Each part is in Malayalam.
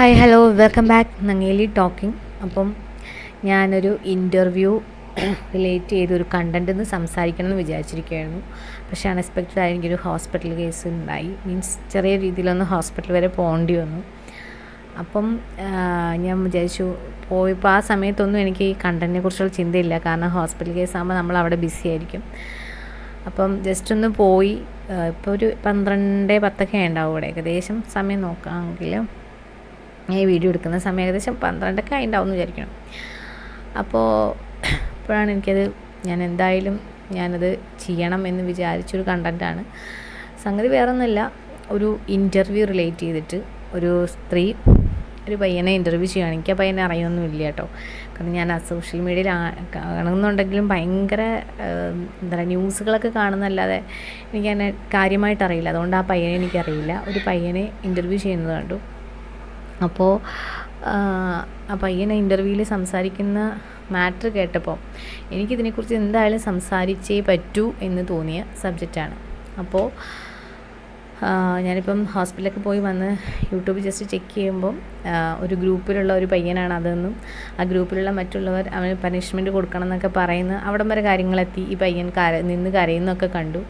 Hi hello welcome back Nangeli talking appam ഞാനൊരു ഇന്റർവ്യൂ റിലേറ്റ് ചെയ്തൊരു കണ്ടന്റ് നിന്ന് സംസാരിക്കണം എന്ന് വിചാരിച്ചിരിക്കുകയായിരുന്നു. പക്ഷേ അൺഎക്സ്പെക്റ്റഡ് ആയി എനിക്കൊരു ഹോസ്പിറ്റൽ കേസ് ഉണ്ടായി. മീൻസ് ചെറിയ രീതിയിലൊന്ന് ഹോസ്പിറ്റൽ വരെ പോകേണ്ടി വന്നു. അപ്പം ഞാൻ വിചാരിച്ചു പോയപ്പോൾ ആ സമയത്തൊന്നും എനിക്ക് ഈ കണ്ടന്റിനെ കുറിച്ചുള്ള ചിന്തയില്ല. കാരണം ഹോസ്പിറ്റൽ കേസ് ആകുമ്പോൾ നമ്മൾ അവിടെ ബിസി ആയിരിക്കും. അപ്പം ജസ്റ്റ് ഒന്ന് പോയി ഇപ്പോൾ ഒരു പന്ത്രണ്ട് പത്തൊക്കെ ഉണ്ടാവും ഇവിടെ. ഏകദേശം സമയം നോക്കാമെങ്കിൽ ഈ വീഡിയോ എടുക്കുന്ന സമയം ഏകദേശം പന്ത്രണ്ടൊക്കെ ആയിട്ടുണ്ടാവും എന്ന് വിചാരിക്കണം. അപ്പോൾ ഇപ്പോഴാണ് എനിക്കത് ഞാൻ എന്തായാലും ഞാനത് ചെയ്യണം എന്ന് വിചാരിച്ചൊരു കണ്ടന്റാണ് സംഗതി വേറെ ഒന്നുമില്ല ഒരു ഇന്റർവ്യൂ റിലേറ്റ് ചെയ്തിട്ട് ഒരു സ്ത്രീ ഒരു പയ്യനെ ഇന്റർവ്യൂ ചെയ്യുകയാണ്. എനിക്ക് ആ പയ്യനെ അറിയൊന്നുമില്ല കേട്ടോ. കാരണം ഞാൻ ആ സോഷ്യൽ മീഡിയയിൽ കാണുന്നുണ്ടെങ്കിലും ഭയങ്കര എന്താ പറയുക ന്യൂസുകളൊക്കെ കാണുന്നല്ലാതെ എനിക്ക് അതിനെ കാര്യമായിട്ട് അറിയില്ല അതുകൊണ്ട് ആ പയ്യനെ എനിക്കറിയില്ല. ഒരു പയ്യനെ ഇന്റർവ്യൂ ചെയ്യുന്നത് കണ്ടു. അപ്പോൾ ആ പയ്യനെ ഇന്റർവ്യൂവിൽ സംസാരിക്കുന്ന മാറ്റർ കേട്ടപ്പോൾ എനിക്കിതിനെക്കുറിച്ച് എന്തായാലും സംസാരിച്ചേ പറ്റൂ എന്ന് തോന്നിയ സബ്ജക്റ്റാണ് അപ്പോൾ ഞാനിപ്പം ഹോസ്പിറ്റലൊക്കെ പോയി വന്ന് യൂട്യൂബ് ജസ്റ്റ് ചെക്ക് ചെയ്യുമ്പം ഒരു ഗ്രൂപ്പിലുള്ള ഒരു പയ്യനാണ് അതെന്നും ആ ഗ്രൂപ്പിലുള്ള മറ്റുള്ളവർ അവന് പനിഷ്മെന്റ് കൊടുക്കണം എന്നൊക്കെ പറയുന്ന അവിടം വരെ കാര്യങ്ങളെത്തി ഈ പയ്യൻ കര നിന്ന് കരയുന്നൊക്കെ കണ്ടു.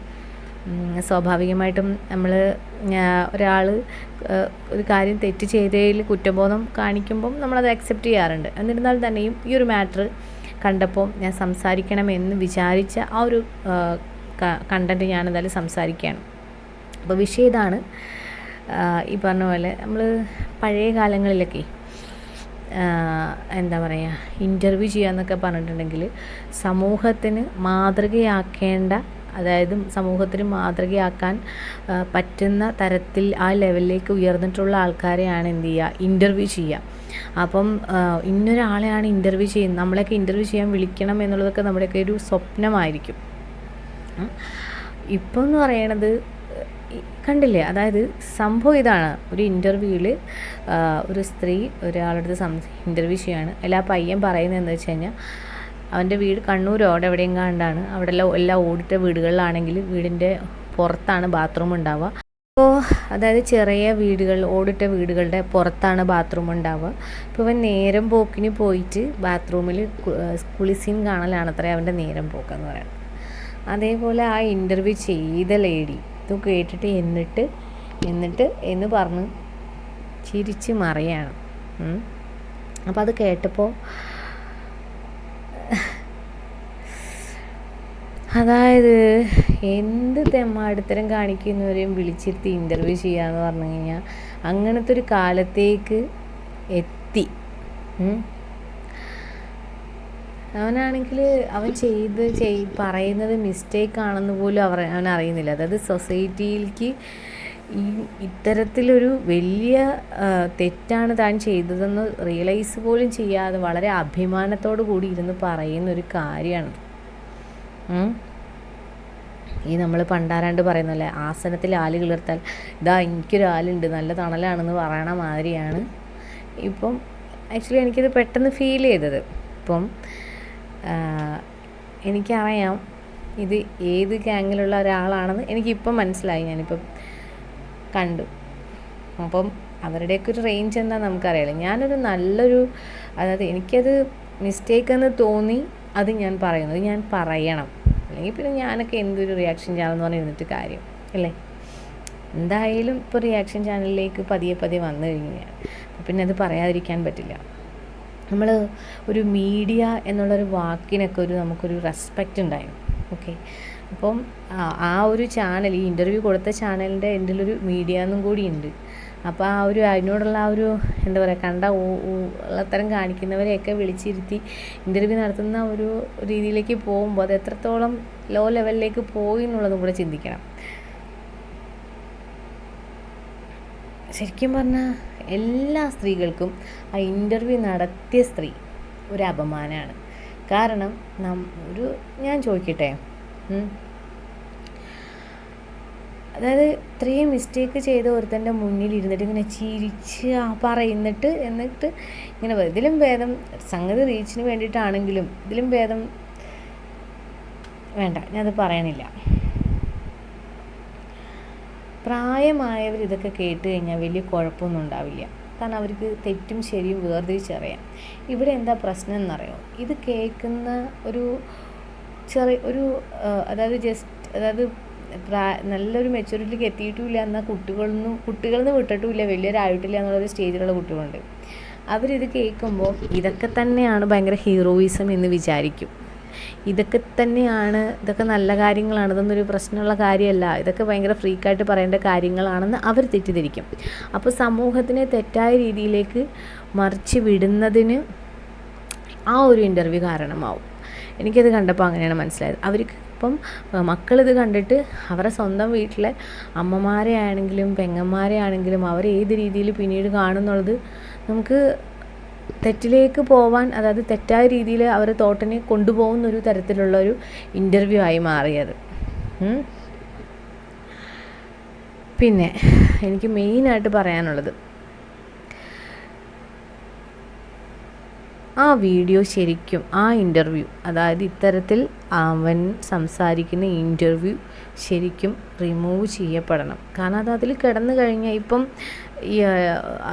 സ്വാഭാവികമായിട്ടും നമ്മൾ ഒരാൾ ഒരു കാര്യം തെറ്റ് ചെയ്തതിൽ കുറ്റബോധം കാണിക്കുമ്പം നമ്മളത് അക്സെപ്റ്റ് ചെയ്യാറുണ്ട്. എന്നിരുന്നാൽ തന്നെയും ഈ ഒരു മാറ്റർ കണ്ടപ്പോൾ ഞാൻ സംസാരിക്കണമെന്ന് വിചാരിച്ച ആ ഒരു കണ്ടന്റ് ഞാനെന്തായാലും സംസാരിക്കുകയാണ്. അപ്പോൾ വിഷയം ഇതാണ്. ഈ പറഞ്ഞ പോലെ നമ്മൾ പഴയ കാലങ്ങളിലൊക്കെ എന്താ പറയുക ഇന്റർവ്യൂ ചെയ്യാന്നൊക്കെ പറഞ്ഞിട്ടുണ്ടെങ്കിൽ സമൂഹത്തിന് മാതൃകയാക്കേണ്ട അതായത് സമൂഹത്തിന് മാതൃകയാക്കാൻ പറ്റുന്ന തരത്തിൽ ആ ലെവലിലേക്ക് ഉയർന്നിട്ടുള്ള ആൾക്കാരെയാണ് എന്ത് ചെയ്യുക? ഇന്റർവ്യൂ ചെയ്യുക. അപ്പം ഇന്നൊരാളെയാണ് ഇന്റർവ്യൂ ചെയ്യുന്നത്. നമ്മളെയൊക്കെ ഇന്റർവ്യൂ ചെയ്യാൻ വിളിക്കണം എന്നുള്ളതൊക്കെ നമ്മുടെയൊക്കെ ഒരു സ്വപ്നമായിരിക്കും. ഇപ്പം എന്ന് പറയണത് കണ്ടില്ലേ? അതായത് സംഭവം ഇതാണ്. ഒരു ഇന്റർവ്യൂവിൽ ഒരു സ്ത്രീ ഒരാളുടെ സം ഇന്റർവ്യൂ ചെയ്യാണ്. അല്ല ആ പയ്യൻ പറയുന്നത് എന്താ വെച്ച് കഴിഞ്ഞാൽ അവന്റെ വീട് കണ്ണൂർ അവിടെ എവിടെയും കണ്ടാണ്. അവിടെ എല്ലാം എല്ലാ ഓടിട്ട വീടുകളിലാണെങ്കിൽ വീടിന്റെ പുറത്താണ് ബാത്റൂം ഉണ്ടാവുക. അപ്പോൾ അതായത് ചെറിയ വീടുകൾ ഓടിട്ട വീടുകളുടെ പുറത്താണ് ബാത്റൂം ഉണ്ടാവുക. അപ്പോൾ ഇവൻ നേരം പോക്കിന് പോയിട്ട് ബാത്റൂമിൽ കുളിസീൻ കാണലാണ് അത്ര അവന്റെ നേരം പോക്കെന്ന് പറയുന്നത്. അതേപോലെ ആ ഇന്റർവ്യൂ ചെയ്ത ലേഡി ഇത് കേട്ടിട്ട് എന്നിട്ട് എന്നിട്ട് എന്ന് പറഞ്ഞ് ചിരിച്ച് മറിയാണ്. അപ്പോൾ അത് കേട്ടപ്പോൾ അതായത് എന്ത് തെമ്മാടിത്തരം കാണിക്കുന്നവരെയും വിളിച്ചിരുത്തി ഇന്റർവ്യൂ ചെയ്യാന്ന് പറഞ്ഞു കഴിഞ്ഞാൽ അങ്ങനത്തെ ഒരു കാലത്തേക്ക് എത്തി. അവനാണെങ്കിൽ അവൻ ചെയ്ത് ചെയ് പറയുന്നത് മിസ്റ്റേക്ക് ആണെന്ന് പോലും അവർ അവൻ അറിയുന്നില്ല അതായത് സൊസൈറ്റിയിലേക്ക് ഈ ഇത്തരത്തിലൊരു വലിയ തെറ്റാണ് താൻ ചെയ്തതെന്ന് റിയലൈസ് പോലും ചെയ്യാതെ വളരെ അഭിമാനത്തോടു കൂടി ഇരുന്ന് പറയുന്ന ഒരു കാര്യമാണ്. ഈ നമ്മൾ പണ്ടാരാണ്ട് പറയുന്നല്ലേ ആസനത്തിൽ ആൽ കിളിർത്താൽ ഇതാ എനിക്കൊരു ആലുണ്ട് നല്ല തണലാണെന്ന് പറയണ മാതിരിയാണ്. ഇപ്പം ആക്ച്വലി എനിക്കിത് പെട്ടെന്ന് ഫീൽ ചെയ്തത്. ഇപ്പം എനിക്കറിയാം ഇത് ഏത് ഗ്യാങ്ങിലുള്ള ഒരാളാണെന്ന് എനിക്കിപ്പം മനസ്സിലായി ഞാനിപ്പം കണ്ടു. അപ്പം അവരുടെയൊക്കെ ഒരു റേഞ്ച് എന്താ നമുക്കറിയാലോ ഞാനൊരു നല്ലൊരു അതായത് എനിക്കത് മിസ്റ്റേക്ക് എന്ന് തോന്നി അത് ഞാൻ പറയുന്നത് ഞാൻ പറയണം. അല്ലെങ്കിൽ പിന്നെ ഞാനൊക്കെ എന്തൊരു റിയാക്ഷൻ ചാനൽ എന്ന് പറഞ്ഞിരുന്നിട്ട് കാര്യം അല്ലേ? എന്തായാലും ഇപ്പോൾ റിയാക്ഷൻ ചാനലിലേക്ക് പതിയെ പതിയെ വന്നു കഴിഞ്ഞാൽ പിന്നെ അത് പറയാതിരിക്കാൻ പറ്റില്ല. നമ്മൾ ഒരു മീഡിയ എന്നുള്ളൊരു വാക്കിനൊക്കെ ഒരു നമുക്കൊരു റെസ്പെക്റ്റ് ഉണ്ടായിരുന്നു. ഓക്കെ അപ്പം ആ- ഒരു ചാനൽ ഈ ഇന്റർവ്യൂ കൊടുത്ത ചാനലിന്റെ എന്റെ ഒരു മീഡിയ എന്നും കൂടി ഉണ്ട്. അപ്പോൾ ആ ഒരു അതിനോടുള്ള ആ ഒരു എന്താ പറയുക കണ്ട ഉള്ളത്തരം കാണിക്കുന്നവരെയൊക്കെ വിളിച്ചിരുത്തി ഇന്റർവ്യൂ നടത്തുന്ന ഒരു രീതിയിലേക്ക് പോകുമ്പോൾ അത് എത്രത്തോളം ലോ ലെവലിലേക്ക് പോയി എന്നുള്ളതും കൂടെ ചിന്തിക്കണം. ശരിക്കും പറഞ്ഞാൽ എല്ലാ സ്ത്രീകൾക്കും ആ ഇന്റർവ്യൂ നടത്തിയ സ്ത്രീ ഒരു അപമാനമാണ് കാരണം നം ഒരു ഞാൻ ചോദിക്കട്ടെ. അതായത് ഇത്രയും മിസ്റ്റേക്ക് ചെയ്ത ഒരുത്തന്റെ മുന്നിൽ ഇരുന്നിട്ട് ഇങ്ങനെ ചിരിച്ച് ആ പറയുന്നിട്ട് എന്നിട്ട് ഇങ്ങനെ. ഇതിലും ഭേദം സംഗതി റീച്ചിന് വേണ്ടിയിട്ടാണെങ്കിലും ഇതിലും ഭേദം വേണ്ട ഞാനത് പറയണില്ല. പ്രായമായവർ ഇതൊക്കെ കേട്ട് കഴിഞ്ഞാൽ വലിയ കുഴപ്പമൊന്നും ഉണ്ടാവില്ല. കാരണം അവർക്ക് തെറ്റും ശരിയും വേർതിരിച്ചറിയാം. ഇവിടെ എന്താ പ്രശ്നം എന്നറിയോ? ഇത് കേൾക്കുന്ന ഒരു ചെറിയ ഒരു അതായത് ജസ്റ്റ് അതായത് നല്ലൊരു മെച്യൂരിറ്റിക്ക് എത്തിയിട്ടുമില്ല എന്നാൽ കുട്ടികളൊന്നും കുട്ടികളൊന്നും വിട്ടിട്ടുമില്ല. വലിയൊരായിട്ടില്ല എന്നുള്ളൊരു സ്റ്റേജിലുള്ള കുട്ടികളുണ്ട്. അവരിത് കേൾക്കുമ്പോൾ ഇതൊക്കെ തന്നെയാണ് ഭയങ്കര ഹീറോയിസം എന്ന് വിചാരിക്കും. ഇതൊക്കെ തന്നെയാണ് ഇതൊക്കെ നല്ല കാര്യങ്ങളാണ് ഇതൊന്നും ഒരു പ്രശ്നമുള്ള കാര്യമല്ല. ഇതൊക്കെ ഭയങ്കര ഫ്രീക്കായിട്ട് പറയേണ്ട കാര്യങ്ങളാണെന്ന് അവർ തെറ്റിദ്ധരിക്കും. അപ്പോൾ സമൂഹത്തിനെ തെറ്റായ രീതിയിലേക്ക് മറിച്ച് വിടുന്നതിന് ആ ഒരു ഇന്റർവ്യൂ കാരണമാവും. എനിക്കത് കണ്ടപ്പോൾ അങ്ങനെയാണ് മനസ്സിലായത്. അവർക്ക് അഹ് മക്കളിത് കണ്ടിട്ട് അവരുടെ സ്വന്തം വീട്ടിലെ അമ്മമാരെ ആണെങ്കിലും പെങ്ങന്മാരെ ആണെങ്കിലും അവർ ഏത് രീതിയിൽ പിന്നീട് കാണുന്നുള്ളത് നമുക്ക് തെറ്റിലേക്ക് പോവാൻ അതായത് തെറ്റായ രീതിയിൽ അവർ തോട്ടനെ കൊണ്ടുപോകുന്ന ഒരു തരത്തിലുള്ള ഒരു ഇന്റർവ്യൂ ആയി മാറിയത്. പിന്നെ എനിക്ക് മെയിനായിട്ട് പറയാനുള്ളത് ആ വീഡിയോ ശരിക്കും ആ ഇന്റർവ്യൂ അതായത് ഇത്തരത്തിൽ അവൻ സംസാരിക്കുന്ന ഇന്റർവ്യൂ ശരിക്കും റിമൂവ് ചെയ്യപ്പെടണം. കാരണം അത് അതിൽ കിടന്നു കഴിഞ്ഞാൽ ഇപ്പം ഈ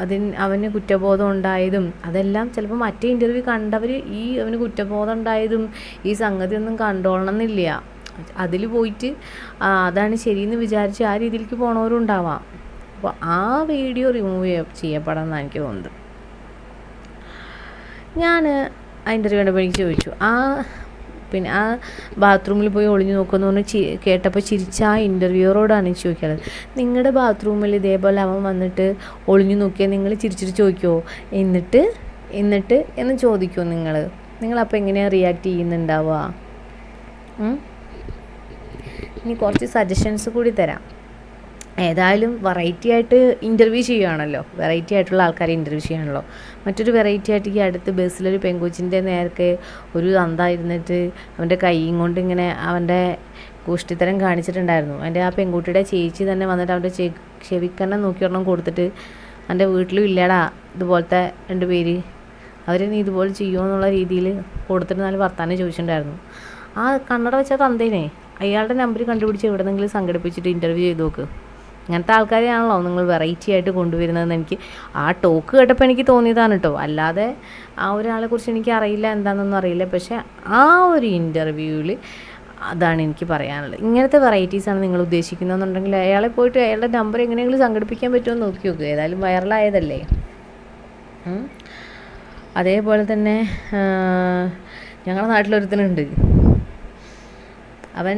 അതിന് അവന് കുറ്റബോധം ഉണ്ടായതും അതെല്ലാം ചിലപ്പോൾ മറ്റേ ഇന്റർവ്യൂ കണ്ടവർ ഈ അവന് കുറ്റബോധം ഉണ്ടായതും ഈ സംഗതി ഒന്നും കണ്ടോളണം എന്നില്ല അതിൽ പോയിട്ട് അതാണ് ശരിയെന്ന് വിചാരിച്ച് ആ രീതിയിലേക്ക് പോണവരും ഉണ്ടാവാം അപ്പോൾ ആ വീഡിയോ റിമൂവ് ചെയ്യപ്പെടണം എന്നാണ് എനിക്ക് തോന്നുന്നത്. ഞാൻ അതിന്റെ കണ്ടപ്പോൾ എനിക്ക് ചോദിച്ചു ആ പിന്നെ ആ ബാത്റൂമിൽ പോയി ഒളിഞ്ഞു നോക്കുമെന്ന് പറഞ്ഞ് ചി കേട്ടപ്പോൾ ചിരിച്ച ആ ഇന്റർവ്യൂറോടാണ് ചോദിക്കാറ് നിങ്ങളുടെ ബാത്റൂമിൽ ഇതേപോലെ അവൻ വന്നിട്ട് ഒളിഞ്ഞു നോക്കിയാൽ നിങ്ങൾ ചിരിച്ചിട്ട് ചോദിക്കുമോ എന്നിട്ട് എന്നിട്ട് എന്ന് ചോദിക്കുമോ നിങ്ങൾ നിങ്ങളപ്പോൾ എങ്ങനെയാണ് റിയാക്ട് ചെയ്യുന്നുണ്ടാവുക? ഇനി കുറച്ച് സജഷൻസ് കൂടി തരാം. ഏതായാലും വെറൈറ്റി ആയിട്ട് ഇന്റർവ്യൂ ചെയ്യുകയാണല്ലോ വെറൈറ്റി ആയിട്ടുള്ള ആൾക്കാരെ ഇന്റർവ്യൂ ചെയ്യാണല്ലോ. മറ്റൊരു വെറൈറ്റി ആയിട്ട് ഈ അടുത്ത് ബസ്സിലൊരു പെങ്കൊച്ചിന്റെ നേർക്ക് ഒരു ഇരുന്നിട്ട് അവന്റെ കൈയും കൊണ്ട് ഇങ്ങനെ അവന്റെ കുഷ്ടിത്തരം കാണിച്ചിട്ടുണ്ടായിരുന്നു. അവന്റെ ആ പെൺകുട്ടിയുടെ ചേച്ചി തന്നെ വന്നിട്ട് അവന്റെ ചെ ചെവിക്കണ്ണം നോക്കി ഒരെണ്ണം കൊടുത്തിട്ട് എന്റെ വീട്ടിലും ഇല്ലടാ ഇതുപോലത്തെ രണ്ട് പേര്. അവർ നീ ഇതുപോലെ ചെയ്യുമോ എന്നുള്ള രീതിയിൽ കൊടുത്തിട്ട് നാല് വർത്താനം ചോദിച്ചിട്ടുണ്ടായിരുന്നു. ആ കണ്ണട വെച്ചാൽ തന്തേനെ അയാളുടെ നമ്പർ കണ്ടുപിടിച്ച് എവിടെന്നെങ്കിലും സംഘടിപ്പിച്ചിട്ട് ഇന്റർവ്യൂ ചെയ്ത് നോക്ക്. ഇങ്ങനത്തെ ആൾക്കാരെയാണല്ലോ നിങ്ങൾ വെറൈറ്റി ആയിട്ട് കൊണ്ടുവരുന്നതെന്ന് എനിക്ക് ആ ടോക്ക് കേട്ടപ്പോൾ എനിക്ക് തോന്നിയതാണ് കേട്ടോ അല്ലാതെ ആ ഒരാളെക്കുറിച്ച് എനിക്ക് അറിയില്ല എന്താണെന്നൊന്നും അറിയില്ല. പക്ഷേ ആ ഒരു ഇന്റർവ്യൂവിൽ അതാണ് എനിക്ക് പറയാനുള്ളത്. ഇങ്ങനത്തെ വെറൈറ്റീസാണ് നിങ്ങൾ ഉദ്ദേശിക്കുന്നതെന്നുണ്ടെങ്കിൽ അയാളെ പോയിട്ട് അയാളുടെ നമ്പർ എങ്ങനെയെങ്കിലും സംഘടിപ്പിക്കാൻ പറ്റുമോ നോക്കി നോക്കുക ഏതായാലും വൈറലായതല്ലേ. അതേപോലെ തന്നെ ഞങ്ങളുടെ നാട്ടിലൊരുത്തനുണ്ട്. അവൻ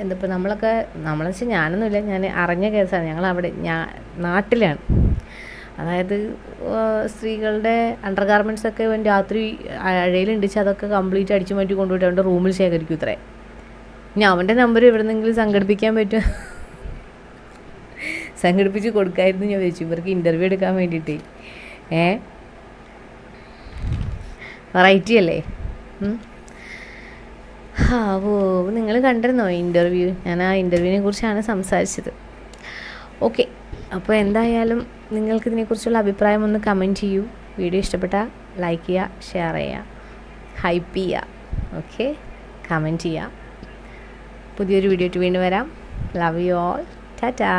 എന്തിപ്പോൾ നമ്മളൊക്കെ നമ്മളെന്ന് വെച്ചാൽ ഞാനൊന്നുമില്ല ഞാൻ അറിഞ്ഞ കേസാണ്. ഞങ്ങൾ അവിടെ ഞാൻ നാട്ടിലാണ്. അതായത് സ്ത്രീകളുടെ അണ്ടർ ഗാർമെന്റ്സ് ഒക്കെ രാത്രി അഴയിലുണ്ടിച്ച് അതൊക്കെ കംപ്ലീറ്റ് അടിച്ചു മാറ്റി കൊണ്ടുപോയിട്ട് അവന്റെ റൂമിൽ ശേഖരിക്കും ഇത്രേ. ഇനി അവന്റെ നമ്പർ എവിടെന്നെങ്കിലും സംഘടിപ്പിക്കാൻ പറ്റും സംഘടിപ്പിച്ച് കൊടുക്കായിരുന്നു ഞാൻ ചോദിച്ചു ഇവർക്ക് ഇന്റർവ്യൂ എടുക്കാൻ വേണ്ടിയിട്ട്. ഏ? വെറൈറ്റി അല്ലേ? ഓ നിങ്ങൾ കണ്ടിരുന്നോ ഇന്റർവ്യൂ ഞാൻ ആ ഇന്റർവ്യൂവിനെ കുറിച്ചാണ് സംസാരിച്ചത്. ഓക്കെ അപ്പോൾ എന്തായാലും നിങ്ങൾക്ക് ഇതിനെക്കുറിച്ചുള്ള അഭിപ്രായം ഒന്ന് കമന്റ് ചെയ്യൂ. വീഡിയോ ഇഷ്ടപ്പെട്ടാൽ ലൈക്ക് ചെയ്യുക ഷെയർ ചെയ്യുക ഹൈപ്പ് ചെയ്യുക ഓക്കെ കമന്റ് ചെയ്യുക പുതിയൊരു വീഡിയോ വീണ്ടും വരാം. Love you all Tata